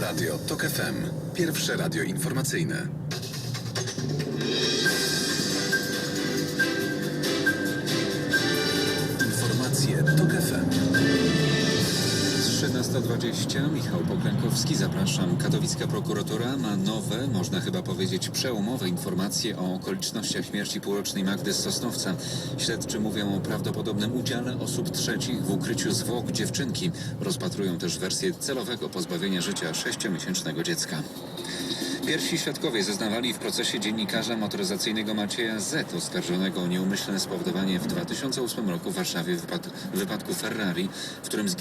Radio TOK FM. Pierwsze radio informacyjne. 13.20, Michał Poklękowski, zapraszam. Katowicka prokuratura ma nowe, można chyba powiedzieć przełomowe informacje o okolicznościach śmierci półrocznej Magdy Sosnowca. Śledczy mówią o prawdopodobnym udziale osób trzecich w ukryciu zwłok dziewczynki. Rozpatrują też wersję celowego pozbawienia życia sześciomiesięcznego dziecka. Pierwsi świadkowie zeznawali w procesie dziennikarza motoryzacyjnego Macieja Z. oskarżonego o nieumyślne spowodowanie w 2008 roku w Warszawie wypad- wypadku Ferrari, w którym zginęło